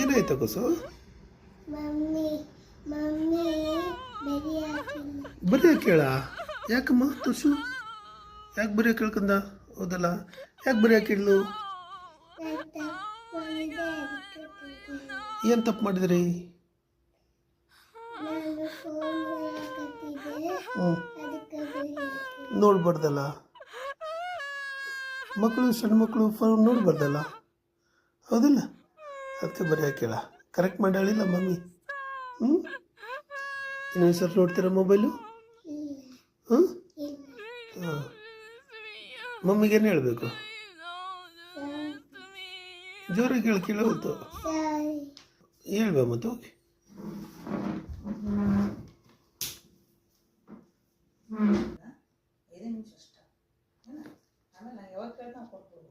ಏನಾಯ್ತು ಕಸು? ಬರೀ ಕೇಳ? ಯಾಕಮ್ಮ ತುಸು ಯಾಕೆ ಬರೀ ಕೇಳ್ಕಂದ? ಹೌದಲ್ಲ. ಯಾಕೆ ಬರೀ ತಪ್ಪಿದೆ ಏನು ತಪ್ಪು ಮಾಡಿದ್ರಿ? ನೋಡ್ಬಾರ್ದಲ್ಲ. ಮಕ್ಕಳು ಸಣ್ಣ ಮಕ್ಕಳು ಫೋನ್ ನೋಡ್ಬಾರ್ದಲ್ಲ. ಹೌದಿಲ್ಲ? ಅದಕ್ಕೆ ಬರೀ ಹಾಕ್ಯಾಳ. ಕರೆಕ್ಟ್ ಮಾಡಾಳಿಲ್ಲ ಮಮ್ಮಿ? ಹ್ಞೂ ಇನ್ನೊಂದು ಸಲ ನೋಡ್ತೀರಾ ಮೊಬೈಲು ಹ್ಞೂ ಹಾಂ. ಮಮ್ಮಿಗೇನು ಹೇಳಬೇಕು? ಜೋರಾಗಿ ಹೇಳಿ ಕೇಳೋದು ಹೇಳ್ಬಾ ಮತ್ತು ಓಕೆ ಐದು ನಿಮಿಷ ಅಷ್ಟೇ. ಆಮೇಲೆ ಯಾವಾಗ ಕೇಳ್ತಾ ಕೊಡ್ಬೋದು